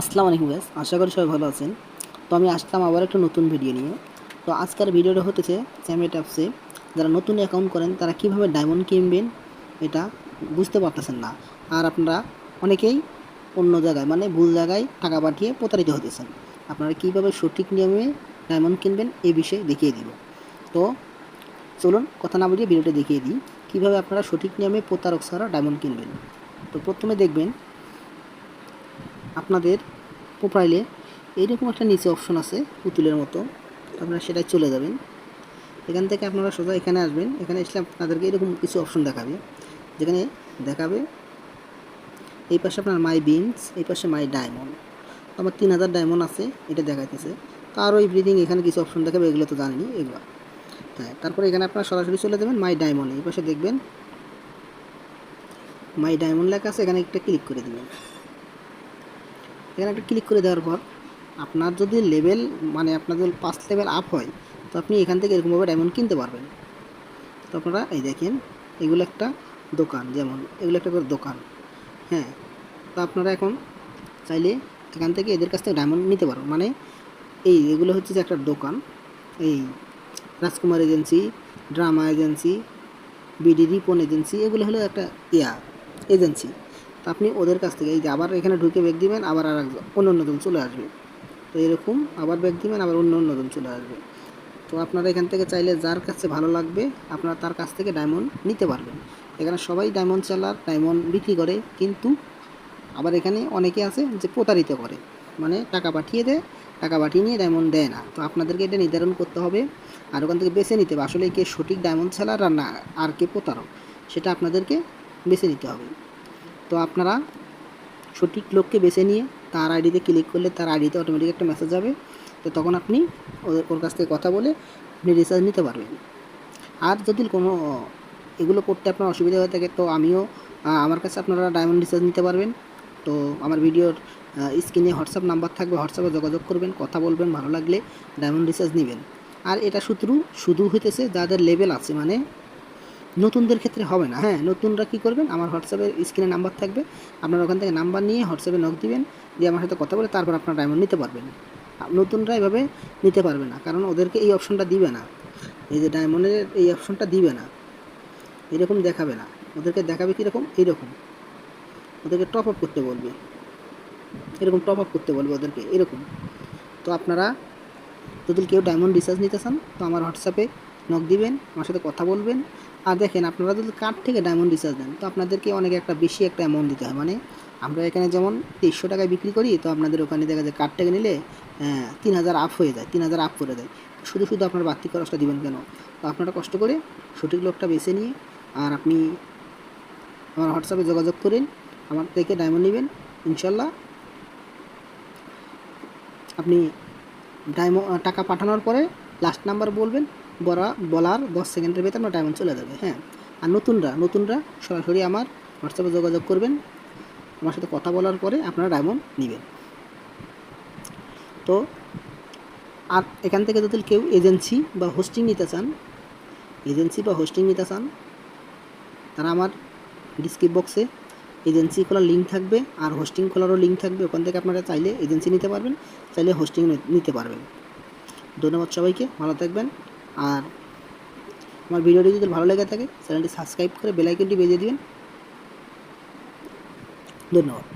আসসালামু আলাইকুম গাইস আশা করি সবাই ভালো আছেন। তো আমি আসলাম আবার একটা নতুন ভিডিও নিয়ে। তো আজকের ভিডিওটা হতেছে চ্যামেট অ্যাপসে যারা নতুন অ্যাকাউন্ট করেন, তারা কীভাবে ডায়মন্ড কিনবেন, এটা বুঝতে পারতেছেন না। আর আপনারা অনেকেই অন্য জায়গায় মানে ভুল জায়গায় টাকা পাঠিয়ে প্রতারিত হতেছেন। আপনারা কীভাবে সঠিক নিয়মে ডায়মন্ড কিনবেন এই বিষয়ে দেখিয়ে দিব। তো চলুন কথা না বুঝিয়ে ভিডিওটা দেখিয়ে দিই। কীভাবে আপনারা সঠিক নিয়মে প্রতারক ছাড়া ডায়মন্ড কিনবেন? তো প্রথমে দেখবেন আপনাদের প্রোফাইলে এইরকম একটা নিচে অপশন আছে পুতুলের মতো। আপনারা সেটাই চলে যাবেন। এখান থেকে আপনারা সোজা এখানে আসবেন। এখানে এসলে আপনাদেরকে এরকম কিছু অপশন দেখাবে। যেখানে দেখাবে, এই পাশে আপনার মাই বিনস এই পাশে মাই ডায়মন্ড আমার তিন হাজার ডায়মন্ড আছে, এটা দেখাইতেছে। তো আরও এই ব্রিদিং এখানে কিছু অপশন দেখাবে, এগুলো তো জানিনি এগুলো। হ্যাঁ তারপরে এখানে আপনারা সরাসরি চলে যাবেন মাই ডায়মন্ড এই পাশে দেখবেন মাই ডায়মন্ড লেখা আছে, এখানে একটা ক্লিক করে দেবেন। এখানে একটা ক্লিক করে দেওয়ার পর আপনার যদি লেভেল মানে আপনার যদি পাঁচ লেভেল আপ হয়, তো আপনি এখান থেকে এরকমভাবে ডায়মন্ড কিনতে পারবেন। তো আপনারা এই দেখেন, এগুলো একটা দোকান, যেমন এগুলো একটা করে দোকান। হ্যাঁ তো আপনারা এখন চাইলে এখান থেকে এদের কাছ থেকে ডায়মন্ড নিতে পারো। মানে এই এগুলো হচ্ছে যে একটা দোকান। এই Rajkumar agency, drama agency, BD Ripon agency, এগুলো হলো একটা ইয়া, এজেন্সি। তো আপনি ওদের কাছ থেকে, এই যে আবার এখানে ঢুকে ব্যাগ দিবেন, আবার আর অন্য অন্যজন চলে আসবে। তো এরকম আবার ব্যাগ দিবেন, আবার অন্য অন্যজন চলে আসবে। তো আপনারা এখান থেকে চাইলে যার কাছে ভালো লাগবে, আপনারা তার কাছ থেকে ডায়মন্ড নিতে পারবেন। এখানে সবাই ডায়মন্ড সেলার ডায়মন্ড বিক্রি করে, কিন্তু আবার এখানে অনেকে আছে যে প্রতারিত করে। মানে টাকা পাঠিয়ে দেয়, টাকা পাঠিয়ে নিয়ে ডায়মন্ড দেয় না। তো আপনাদেরকে এটা নির্ধারণ করতে হবে আর ওখান থেকে বেছে নিতে হবে। আসলে কে সঠিক ডায়মন্ড সেলার আর না, আর কে প্রতারক, সেটা আপনাদেরকে বেছে নিতে হবে। তো আপনারা সঠিক লোককে বেছে নিয়ে তার আইডিতে ক্লিক করলে তার আইডিতে অটোমেটিক একটা মেসেজ যাবে। তো তখন আপনি ওদের ওর কাছ থেকে কথা বলে আপনি রিচার্জ নিতে পারবেন। আর যদি কোনো এগুলো করতে আপনার অসুবিধা হয়ে থাকে, তো আমিও আমার কাছে আপনারা ডায়মন্ড রিচার্জ নিতে পারবেন। তো আমার ভিডিওর স্ক্রিনে হোয়াটসঅ্যাপ নাম্বার থাকবে হোয়াটসঅ্যাপে যোগাযোগ করবেন, কথা বলবেন, ভালো লাগলে ডায়মন্ড রিচার্জ নেবেন। আর এটা শুধু শুধু হইতেছে যাদের লেভেল আছে মানে নতুনদের ক্ষেত্রে হবে না। হ্যাঁ নতুনরা কী করবেন? আমার হোয়াটসঅ্যাপের স্ক্রিনে নাম্বার থাকবে। আপনারা ওখান থেকে নাম্বার নিয়ে হোয়াটসঅ্যাপে নক দিবেন, দিয়ে আমার সাথে কথা বলে তারপর আপনার ডায়মন্ড নিতে পারবেন। নতুনরা এভাবে নিতে পারবে না, কারণ ওদেরকে এই অপশনটা দিবে না। এই যে ডায়মন্ডের এই অপশনটা দিবে না। এরকম দেখাবে না। ওদেরকে দেখাবে কীরকম? এইরকম ওদেরকে টপ আপ করতে বলবে। এরকম টপ আপ করতে বলবে ওদেরকে, এরকম। তো আপনারা, যদি কেউ ডায়মন্ড রিচার্জ নিতে চান, তো আমার হোয়াটসঅ্যাপে নক দিবেন, আমার সাথে কথা বলবেন। আর দেখেন, আপনারা যদি কার্ড থেকে ডায়মন্ড রিচার্জ দেন, তো আপনাদেরকে অনেক একটা বেশি একটা অ্যামাউন্ট দিতে হয়। মানে আমরা এখানে যেমন তেইশশো টাকায় বিক্রি করি, তো আপনাদের ওখানে দেখা যায় কার্ড থেকে নিলে তিন হাজার আপ হয়ে যায়, তিন হাজার আপ করে দেয়। শুধু শুধু আপনার বাড়তি খরচটা দিবেন কেন? তো আপনারা কষ্ট করে সঠিক লোকটা বেছে নিয়ে আর আপনি আমার হোয়াটসঅ্যাপে যোগাযোগ করেন, আমার থেকে ডায়মন্ড নেবেন, ইনশাল্লাহ। আপনি ডায়মন্ড টাকা পাঠানোর পরে লাস্ট নাম্বার বলবেন বলা বলার দশ সেকেন্ডের ভেতর আমার ডায়মন্ড চলে যাবে হ্যাঁ। আর নতুনরা নতুনরা সরাসরি আমার হোয়াটসঅ্যাপে যোগাযোগ করবেন। আমার সাথে কথা বলার পরে আপনারা ডায়মন্ড নেবেন। তো, আর এখান থেকে যদি কেউ এজেন্সি বা হোস্টিং নিতে চান এজেন্সি বা হোস্টিং নিতে চান, তারা আমার ডিসক্রিপ বক্সে এজেন্সি খোলার লিঙ্ক থাকবে আর হোস্টিং খোলারও লিঙ্ক থাকবে। ওখান থেকে আপনারা চাইলে এজেন্সি নিতে পারবেন, চাইলে হোস্টিং নিতে পারবেন। ধন্যবাদ সবাইকে, ভালো থাকবেন। আর আমার ভিডিওটি যদি ভালো লেগে থাকে চ্যানেলটি সাবস্ক্রাইব করে বেলাইকনটি বেজে দিবেন। ধন্যবাদ।